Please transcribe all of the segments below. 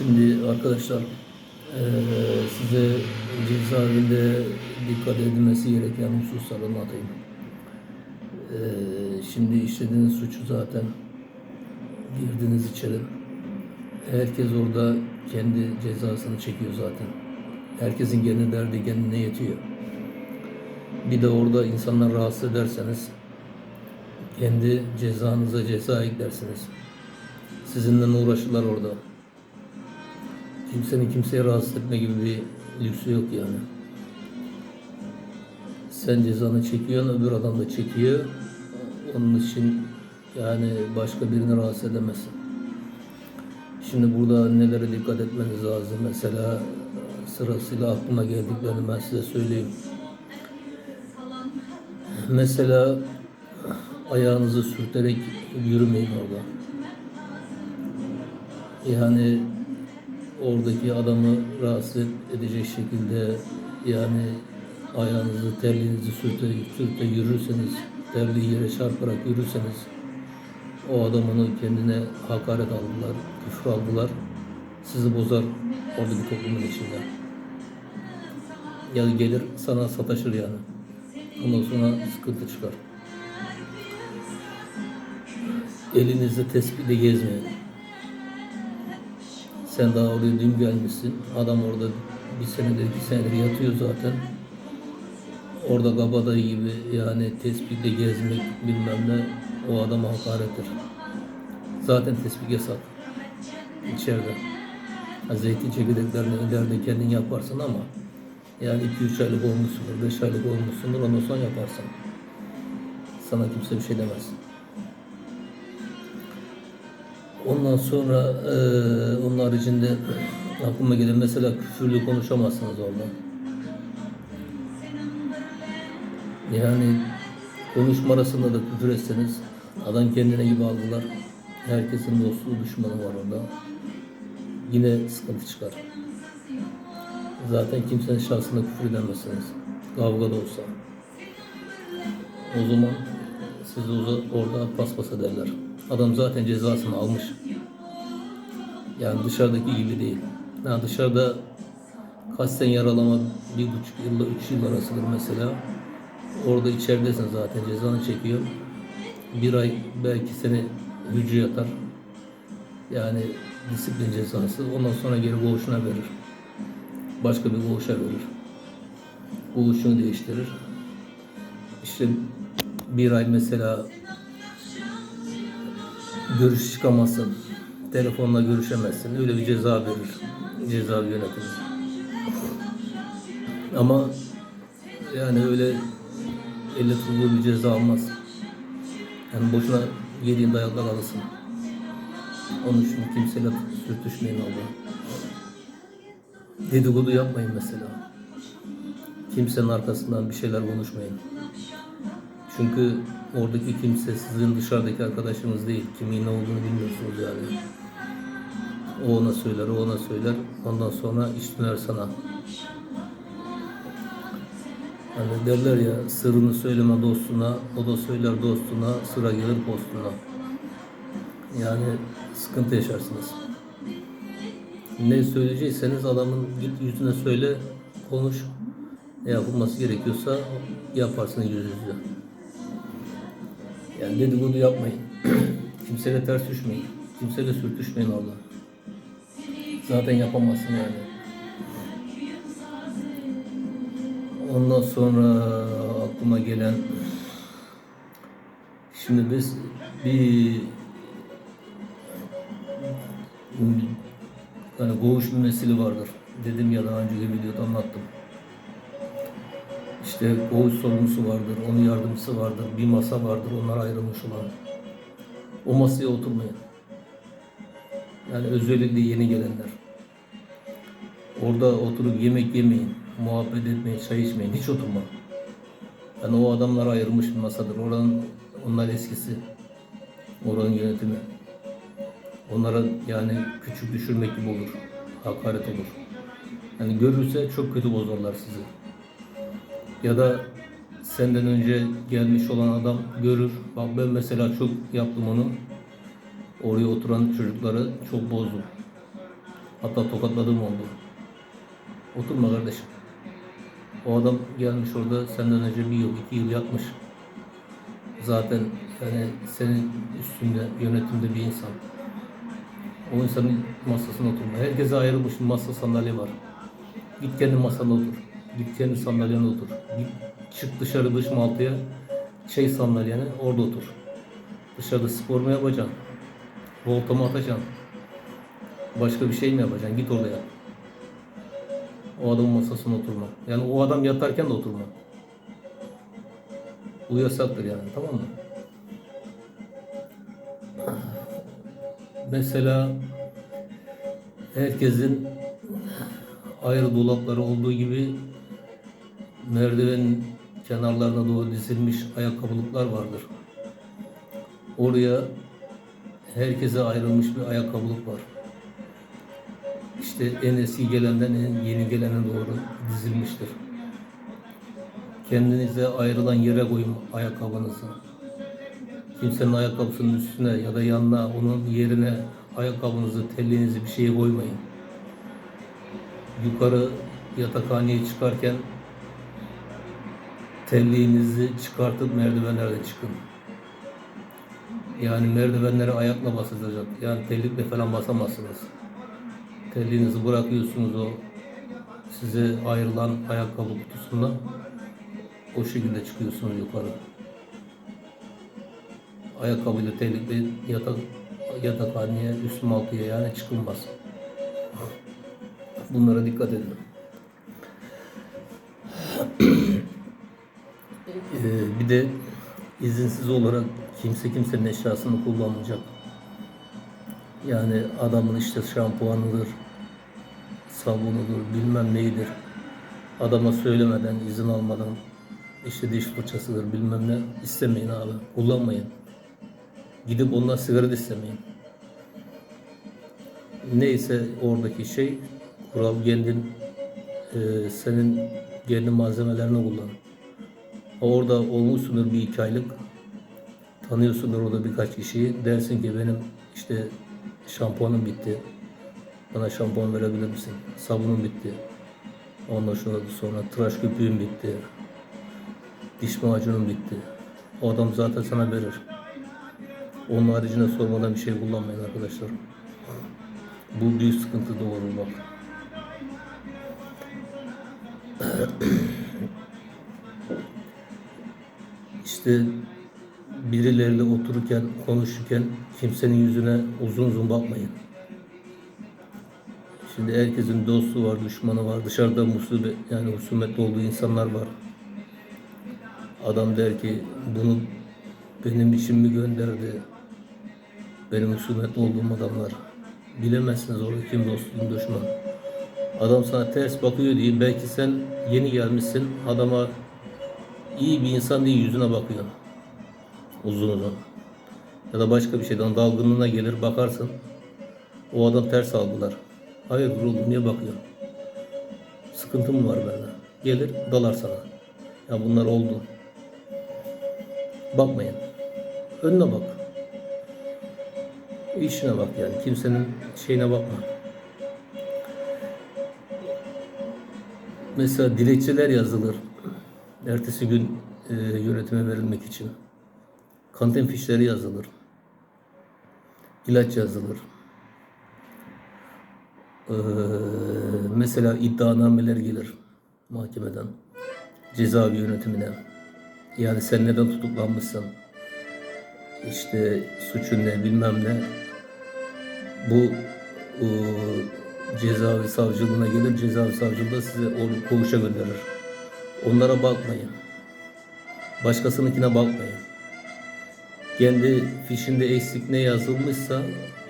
Şimdi arkadaşlar eee, size cezaevinde dikkat edilmesi gereken hususları anlatayım. Eee, şimdi işlediğiniz suçu zaten girdiniz içeri. Herkes orada kendi cezasını çekiyor zaten. Herkesin kendi derdi kendine yetiyor. Bir de orada insanlar rahatsız ederseniz kendi cezanıza ceza eklersiniz. Sizinle uğraşırlar orada. Kimsenin kimseye rahatsız etme gibi bir lüksü yok yani. Sen cezanı çekiyorsun, öbür adam da çekiyor. Onun için yani başka birini rahatsız edemezsin. Şimdi burada nelere dikkat etmeniz lazım. Mesela sırasıyla aklıma geldiklerini ben size söyleyeyim. Mesela ayağınızı sürterek yürümeyin orada. Yani oradaki adamı rahatsız edecek şekilde yani ayağınızı, terliğinizi sürte, sürte yürürseniz, terliği yere çarparak yürürseniz o adam onu kendine hakaret aldılar, küfür aldılar. Sizi bozar oradaki toplumun içinde. Ya gelir sana sataşır yani. Ondan sonra sıkıntı çıkar. Elinizde tespitle gezmeyin. Sen daha oraya dün gelmişsin. Adam orada bir senedir, iki senedir yatıyor zaten. Orada kabadayı gibi yani tespitle gezmek bilmem ne o adama hakarettir. Zaten tespih yasak. İçeride. Ha, zeytin çekirdeklerini ileride kendin yaparsın ama yani 2-3 aylık olmuşsundur, 5 aylık olmuşsundur ondan sonra yaparsın. Sana kimse bir şey demez. Ondan sonra eee onun haricinde aklıma gelen mesela küfürlü konuşamazsınız orada. Yani konuşma arasında da küfür etseniz adam kendine gibi algılar. Herkesin dostluğu düşmanı var orada. Yine sıkıntı çıkar. Zaten kimsenin şahsına küfür edemezsiniz. Kavga da olsa. O zaman sizi orada paspas ederler. Adam zaten cezasını almış. Yani dışarıdaki gibi değil. Yani dışarıda kasten yaralama bir buçuk yılla üç yıl arasıdır mesela. Orada içeridesin zaten cezanı çekiyor. Bir ay belki seni hücre yatar. Yani disiplin cezası. Ondan sonra geri koğuşuna verir. Başka bir koğuşa verir. Koğuşunu değiştirir. İşte bir ay mesela görüş çıkamazsın. Telefonla görüşemezsin. Öyle bir ceza verir. Ceza yönetimi. Ama yani öyle elle tutulur bir ceza almaz. Yani boşuna yediğin dayaklar alırsın. Onun için kimseyle sürtüşmeyin orada. Dedikodu yapmayın mesela. Kimsenin arkasından bir şeyler konuşmayın. Çünkü oradaki kimse sizin dışarıdaki arkadaşınız değil. Kimin ne olduğunu bilmiyorsunuz yani. O ona söyler, o ona söyler. Ondan sonra iş döner sana. Hani derler ya sırrını söyleme dostuna, o da söyler dostuna, sıra gelir postuna. Yani sıkıntı yaşarsınız. Ne söyleyecekseniz adamın git yüzüne söyle, konuş. Ne yapılması gerekiyorsa yaparsın yüz yüze. Yani dedikodu yapmayın. Kimseyle ters düşmeyin. Kimseyle sürtüşmeyin orada. Zaten yapamazsın yani. Ondan sonra aklıma gelen şimdi biz bir yani koğuş mümessili vardır. Dedim ya daha önceki videoda anlattım. İşte koğuş sorumlusu vardır, onun yardımcısı vardır, bir masa vardır, onlar ayrılmış olan. O masaya oturmayın. Yani özellikle yeni gelenler. Orada oturup yemek yemeyin, muhabbet etmeyin, çay içmeyin, hiç oturma. Yani o adamlar ayrılmış bir masadır. Oranın, onlar eskisi. Oranın yönetimi. Onlara yani küçük düşürmek gibi olur. Hakaret olur. Yani görürse çok kötü bozarlar sizi. Ya da senden önce gelmiş olan adam görür. Bak ben mesela çok yaptım onu. Oraya oturan çocukları çok bozdum. Hatta tokatladığım oldu. Oturma kardeşim. O adam gelmiş orada senden önce bir yıl, iki yıl yatmış. Zaten yani senin üstünde, yönetimde bir insan. O insanın masasına oturma. Herkese ayrılmış masa sandalye var. Git kendi masana otur. Git kendi sandalyene otur. Git çık dışarı dış maltıya. Şey sandalyene orada otur. Dışarıda spor mu yapacaksın? Volta mı atacaksın? Başka bir şey mi yapacaksın? Git oraya. O adamın masasına oturma. Yani o adam yatarken de oturma. Bu yasaktır yani tamam mı? Mesela herkesin ayrı dolapları olduğu gibi merdiven kenarlarına doğru dizilmiş ayakkabılıklar vardır. Oraya herkese ayrılmış bir ayakkabılık var. İşte en eski gelenden en yeni gelene doğru dizilmiştir. Kendinize ayrılan yere koyun ayakkabınızı. Kimsenin ayakkabısının üstüne ya da yanına onun yerine ayakkabınızı, telliğinizi bir şeye koymayın. Yukarı yatakhaneye çıkarken telliğinizi çıkartıp merdivenlerden çıkın. Yani merdivenlere ayakla basılacak. Yani tellikle falan basamazsınız. Telliğinizi bırakıyorsunuz o size ayrılan ayakkabı kutusundan. O şekilde çıkıyorsunuz yukarı. Ayakkabıyla terlikle yatak yatakhaneye, üstüm altıya yani çıkılmaz. Bunlara dikkat edin. Bir de izinsiz olarak kimse kimsenin eşyasını kullanmayacak. Yani adamın işte şampuanıdır, sabunudur, bilmem neydir. Adama söylemeden, izin almadan işte diş fırçasıdır bilmem ne istemeyin abi. Kullanmayın. Gidip ondan sigara istemeyin. Neyse oradaki şey kural kendin e, senin kendi malzemelerini kullan. Orada olmuşsundur bir iki aylık. Tanıyorsundur orada birkaç kişiyi. Dersin ki benim işte şampuanım bitti. Bana şampuan verebilir misin? Sabunum bitti. Ondan sonra, sonra tıraş köpüğüm bitti. Diş macunum bitti. O adam zaten sana verir. Onun haricinde sormadan bir şey kullanmayın arkadaşlar. Bu büyük sıkıntı doğurur bak. İşte birileriyle otururken, konuşurken kimsenin yüzüne uzun uzun bakmayın. Şimdi herkesin dostu var, düşmanı var. Dışarıda musibet, yani husumetli olduğu insanlar var. Adam der ki bunu benim için mi gönderdi? Benim husumetli olduğum adamlar. Bilemezsiniz orada kim dost, kim düşman. Adam sana ters bakıyor diye belki sen yeni gelmişsin adama iyi bir insan diye yüzüne bakıyor. Uzun uzun. Ya da başka bir şeyden dalgınlığına gelir bakarsın. O adam ters algılar. Hayır oğlum niye bakıyor? Sıkıntı mı var bende? Gelir dalar sana. Ya bunlar oldu. Bakmayın. Önüne bak. İşine bak yani. Kimsenin şeyine bakma. Mesela dilekçeler yazılır. Ertesi gün e, yönetime verilmek için. Kantin fişleri yazılır. İlaç yazılır. Ee, mesela iddianameler gelir mahkemeden. Cezaevi yönetimine. Yani sen neden tutuklanmışsın? İşte suçun ne bilmem ne. Bu e, cezaevi savcılığına gelir. Cezaevi savcılığı size o koğuşa gönderir. Onlara bakmayın. Başkasınınkine bakmayın. Kendi fişinde eksik ne yazılmışsa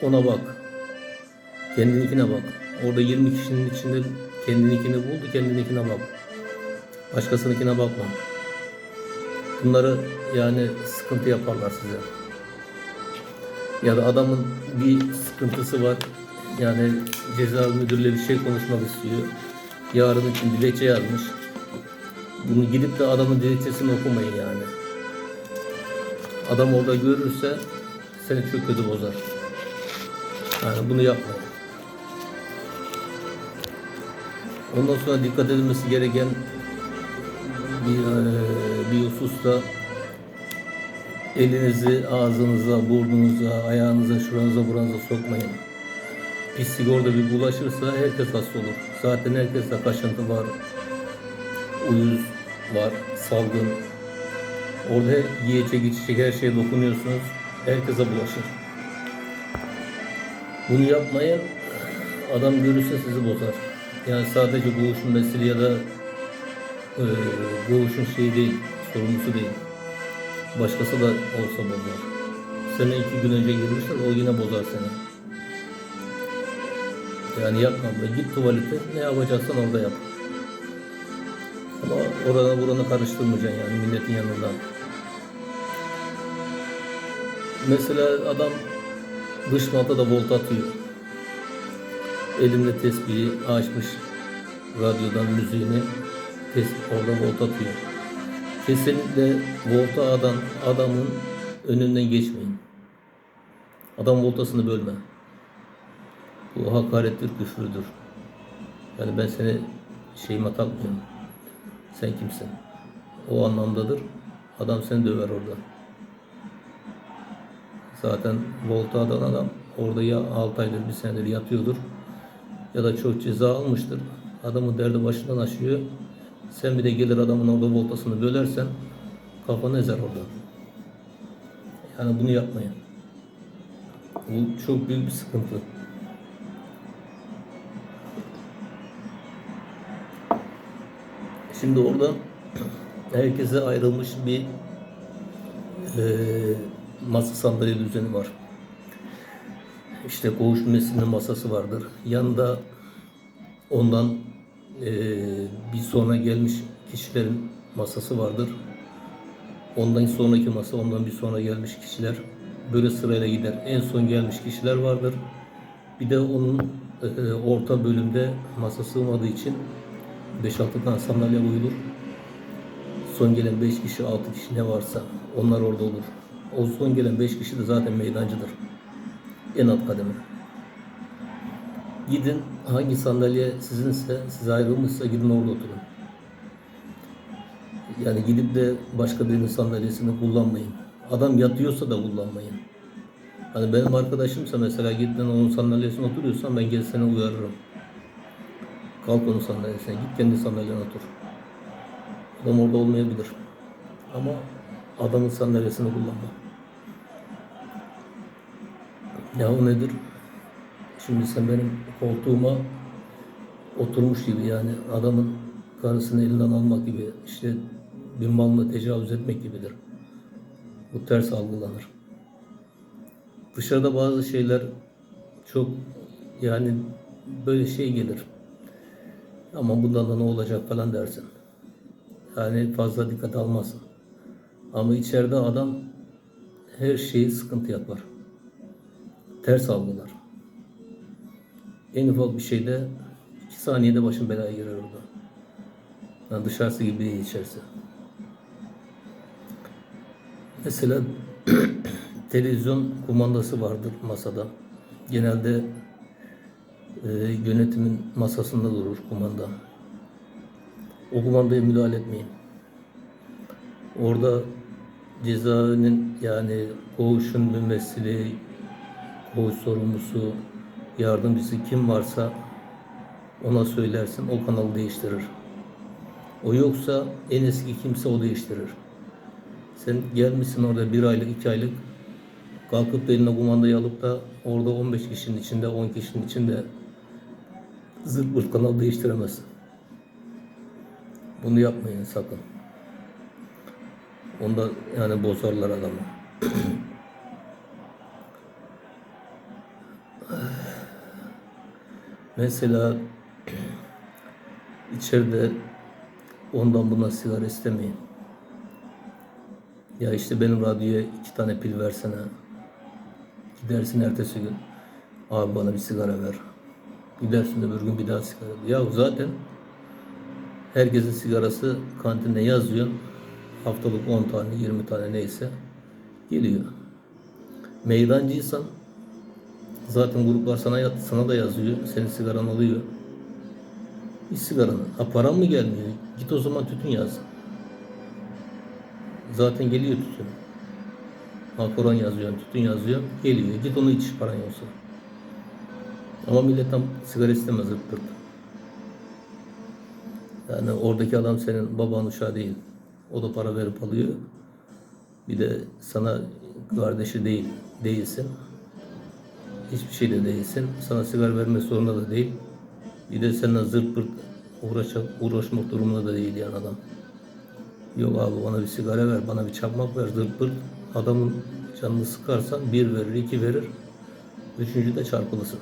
ona bak. Kendininkine bak. Orada 20 kişinin içinde kendininkini buldu, kendininkine bak. Başkasınınkine bakma. Bunları yani sıkıntı yaparlar size. Ya da adamın bir sıkıntısı var. Yani cezaevi müdürle bir şey konuşmak istiyor. Yarın için dilekçe yazmış. Bunu gidip de adamın dilekçesini okumayın yani. Adam orada görürse seni çok kötü bozar. Yani bunu yapmayın. Ondan sonra dikkat edilmesi gereken bir, eee, bir hususta elinizi ağzınıza, burnunuza, ayağınıza, şuranıza, buranıza sokmayın. Pislik orada bir bulaşırsa herkes hasta olur. Zaten herkeste kaşıntı var, uyuz var, salgın. Orada yiyecek, içecek her şeye dokunuyorsunuz. Herkese bulaşır. Bunu yapmayın. Adam görürse sizi bozar. Yani sadece boğuşun mesele ya da e, boğuşun şeyi değil, sorumlusu değil. Başkası da olsa bozar. Sene iki gün önce girmişler, o yine bozar seni. Yani yapma. Git tuvalete, ne yapacaksan orada yap. Orada buranı karıştırmayacaksın yani milletin yanında. Mesela adam dış da volta atıyor. Elinde tesbihi açmış radyodan müziğini tes orada volta atıyor. Kesinlikle volta adam adamın önünden geçmeyin. Adam voltasını bölme. Bu hakarettir, küfürdür. Yani ben seni şeyime takmıyorum. Sen kimsin? O anlamdadır. Adam seni döver orada. Zaten volta atan adam orada ya 6 aydır bir senedir yatıyordur ya da çok ceza almıştır. Adamın derdi başından aşıyor. Sen bir de gelir adamın orada voltasını bölersen kafanı ezer orada. Yani bunu yapmayın. Bu çok büyük bir sıkıntı. Şimdi orada herkese ayrılmış bir eee masa sandalye düzeni var. İşte koğuş mesleğinin masası vardır. Yanında ondan eee, bir sonra gelmiş kişilerin masası vardır. Ondan sonraki masa, ondan bir sonra gelmiş kişiler böyle sırayla gider. En son gelmiş kişiler vardır. Bir de onun eee, orta bölümde masa sığmadığı için 5-6 tane sandalye koyulur. Son gelen 5 kişi, 6 kişi ne varsa onlar orada olur. O son gelen 5 kişi de zaten meydancıdır. En alt kademe. Gidin hangi sandalye sizinse, size ayrılmışsa gidin orada oturun. Yani gidip de başka birinin sandalyesini kullanmayın. Adam yatıyorsa da kullanmayın. Hani benim arkadaşımsa mesela gidin onun sandalyesine oturuyorsan ben gel seni uyarırım. Kalk onun sandalyesine, git kendi sandalyene otur. Adam orada olmayabilir. Ama adamın sandalyesini kullanma. Ya o nedir? Şimdi sen benim koltuğuma oturmuş gibi yani adamın karısını elinden almak gibi işte bir malına tecavüz etmek gibidir. Bu ters algılanır. Dışarıda bazı şeyler çok yani böyle şey gelir. Ama bundan da ne olacak falan dersin. Yani fazla dikkat almazsın. Ama içeride adam her şeyi sıkıntı yapar. Ters algılar. En ufak bir şeyde iki saniyede başın belaya girer orada. Yani dışarısı gibi değil içerisi. Mesela televizyon kumandası vardır masada. Genelde e, yönetimin masasında durur kumanda. O kumandaya müdahale etmeyin. Orada cezaevinin yani koğuşun mümessili, koğuş sorumlusu, yardımcısı kim varsa ona söylersin, o kanalı değiştirir. O yoksa en eski kimse o değiştirir. Sen gelmişsin orada bir aylık, iki aylık kalkıp eline kumandayı alıp da orada 15 kişinin içinde, 10 kişinin içinde zırt kanal değiştiremezsin. Bunu yapmayın sakın. Onda yani bozarlar adamı. Mesela içeride ondan buna sigara istemeyin. Ya işte benim radyoya iki tane pil versene. Gidersin ertesi gün. Abi bana bir sigara ver. Gidersin öbür gün bir daha sigara. Ya zaten herkesin sigarası kantinde yazıyor. Haftalık 10 tane, 20 tane neyse geliyor. Meydancıysan zaten gruplar sana sana da yazıyor. Senin sigaran alıyor. Bir sigaranı. Ha paran mı gelmiyor? Git o zaman tütün yaz. Zaten geliyor tütün. Alkoran yazıyor, tütün yazıyor. Geliyor. Git onu iç paran yoksa. Ama millet tam sigara istemez zırt. Yani oradaki adam senin baban uşağı değil. O da para verip alıyor. Bir de sana kardeşi değil, değilsin. Hiçbir şey de değilsin. Sana sigara vermek zorunda da değil. Bir de seninle zırt pırt uğraşak, uğraşmak durumunda da değil yani adam. Yok abi bana bir sigara ver, bana bir çakmak ver, zırt pırt. Adamın canını sıkarsan bir verir, iki verir. Üçüncü de çarpılırsın.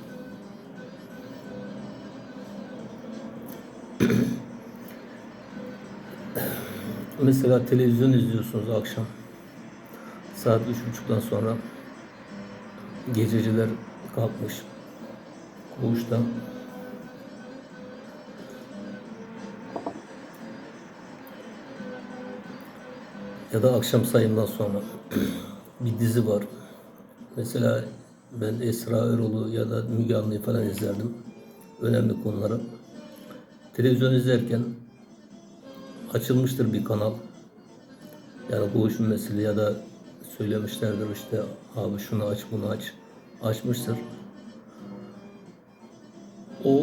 Mesela televizyon izliyorsunuz akşam. Saat üç buçuktan sonra gececiler kalkmış. Koğuşta ya da akşam sayımdan sonra bir dizi var. Mesela ben Esra Erol'u ya da Müge Anlı'yı falan izlerdim. Önemli konuları. Televizyon izlerken açılmıştır bir kanal. Yani koğuş mesele ya da söylemişlerdir işte abi şunu aç bunu aç. Açmıştır. O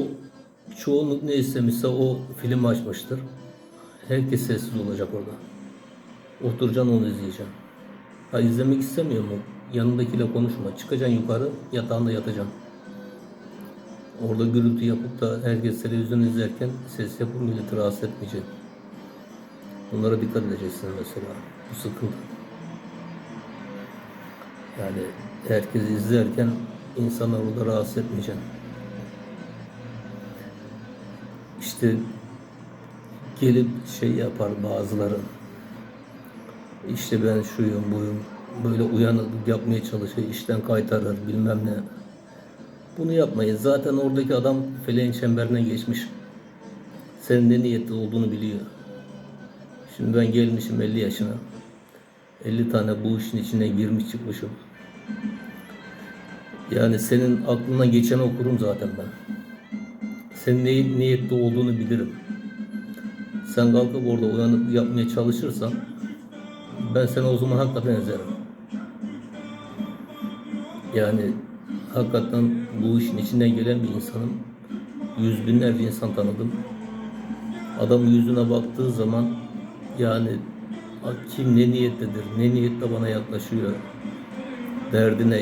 çoğunluk ne istemişse o film açmıştır. Herkes sessiz olacak orada. Oturacaksın onu izleyeceksin. Ha izlemek istemiyor mu? Yanındakiyle konuşma. Çıkacaksın yukarı yatağında yatacaksın. Orada gürültü yapıp da herkes televizyon izlerken ses yapıp milleti rahatsız etmeyecek. Bunlara dikkat edeceksin mesela. Bu sıkıntı. Yani herkesi izlerken insanlar orada rahatsız etmeyeceksin. İşte gelip şey yapar bazıları. İşte ben şuyum buyum. Böyle uyanıklık yapmaya çalışıyor. işten kaytarır bilmem ne. Bunu yapmayın. Zaten oradaki adam feleğin çemberine geçmiş. Senin ne niyetli olduğunu biliyor. Şimdi ben gelmişim 50 yaşına. 50 tane bu işin içine girmiş çıkmışım. Yani senin aklından geçeni okurum zaten ben. Senin ne niyetli olduğunu bilirim. Sen kalkıp orada uyanık yapmaya çalışırsan ben seni o zaman hakikaten ezerim. Yani hakikaten bu işin içinden gelen bir insanım. Yüz binlerce insan tanıdım. Adam yüzüne baktığı zaman yani kim ne niyettedir, ne niyetle bana yaklaşıyor, derdi ne,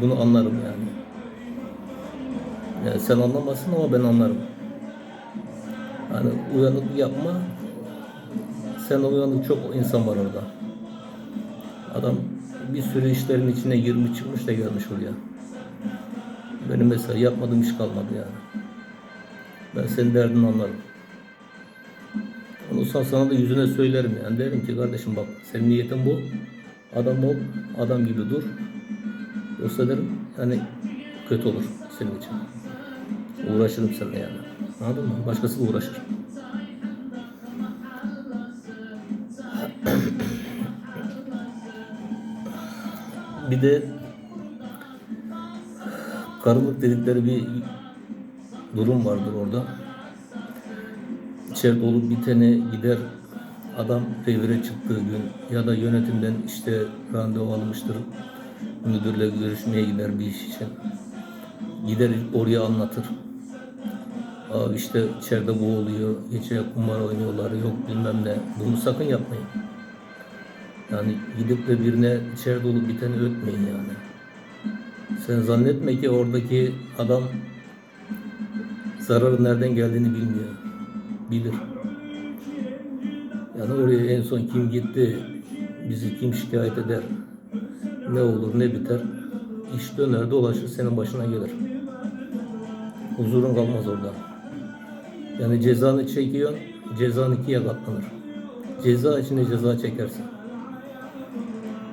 bunu anlarım yani. Yani sen anlamazsın ama ben anlarım. Yani uyanık yapma, sen uyanık çok insan var orada. Adam bir sürü işlerin içine girmiş çıkmış da gelmiş oraya. Benim mesela yapmadığım iş kalmadı yani. Ben senin derdini anlarım. Sonra sana da yüzüne söylerim yani. Derim ki kardeşim bak senin niyetin bu. Adam ol, adam gibi dur. Yoksa derim yani kötü olur senin için. Uğraşırım seninle yani. Anladın mı? Başkası uğraşır. Bir de karılık dedikleri bir durum vardır orada. İçeride olup bitene gider adam revire çıktığı gün ya da yönetimden işte randevu almıştır. Müdürle görüşmeye gider bir iş için. Gider oraya anlatır. Abi işte içeride bu oluyor, gece kumar oynuyorlar, yok bilmem ne. Bunu sakın yapmayın. Yani gidip de birine içeride olup biteni ötmeyin yani. Sen zannetme ki oradaki adam zararın nereden geldiğini bilmiyor. Bilir. Yani oraya en son kim gitti, bizi kim şikayet eder, ne olur ne biter, iş döner dolaşır senin başına gelir. Huzurun kalmaz orada. Yani cezanı çekiyorsun, cezan ikiye katlanır. Ceza içinde ceza çekersin.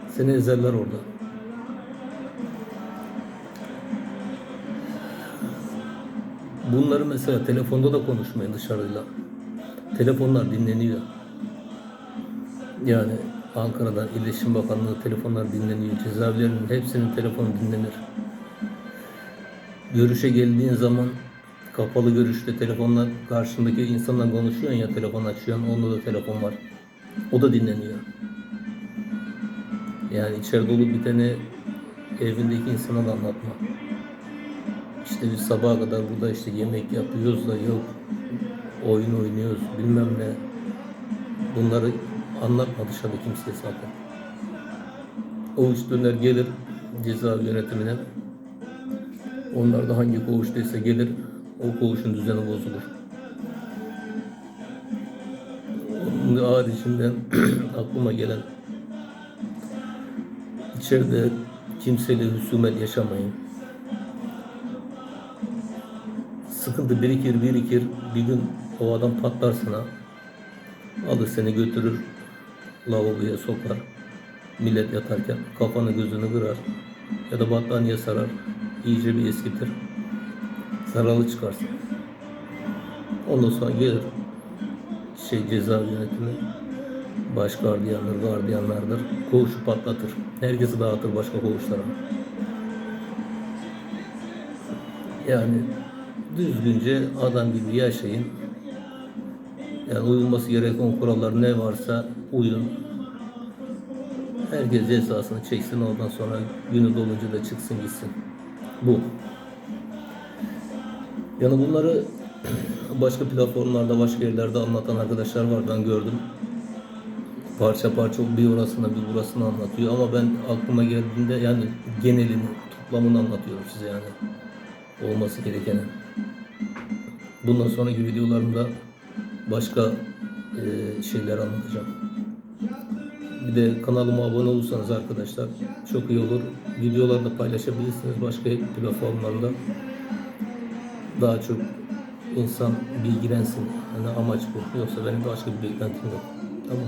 Seni ezerler orada. Bunları mesela telefonda da konuşmayın dışarıyla. Telefonlar dinleniyor. Yani Ankara'dan İletişim Bakanlığı telefonlar dinleniyor. Cezaevlerinin hepsinin telefonu dinlenir. Görüşe geldiğin zaman kapalı görüşte telefonla karşındaki insanla konuşuyorsun ya telefon açıyorsun onda da telefon var. O da dinleniyor. Yani içeride olup biteni evindeki insana da anlatma. İşte biz sabaha kadar burada işte yemek yapıyoruz da yok oyun oynuyoruz bilmem ne. Bunları anlatma dışarıda kimseye sakın. O üç döner gelir cezaevi yönetimine. Onlar da hangi koğuştaysa gelir, o koğuşun düzeni bozulur. Onun haricinde aklıma gelen içeride kimseyle husumet yaşamayın. Sıkıntı birikir birikir bir gün o adam patlar sana. Alır seni götürür lavaboya sokar. Millet yatarken kafanı gözünü kırar ya da battaniye sarar. İyice bir eskitir. Zaralı çıkarsın. Ondan sonra gelir şey ceza yönetimi. Baş gardiyanlar gardiyanlardır. Koğuşu patlatır. Herkesi dağıtır başka koğuşlara. Yani düzgünce adam gibi yaşayın yani uyulması gereken kurallar ne varsa uyun Herkes cezasını çeksin ondan sonra günü dolunca da çıksın gitsin. Bu. Yani bunları başka platformlarda, başka yerlerde anlatan arkadaşlar var ben gördüm. Parça parça bir orasını bir burasını anlatıyor ama ben aklıma geldiğinde yani genelini, toplamını anlatıyorum size yani. Olması gerekeni. Bundan sonraki videolarımda başka eee, şeyler anlatacağım. Bir de kanalıma abone olursanız arkadaşlar çok iyi olur. Videoları da paylaşabilirsiniz başka platformlarda. Daha çok insan bilgilensin. Yani amaç bu. Yoksa benim başka bir beklentim yok. Tamam.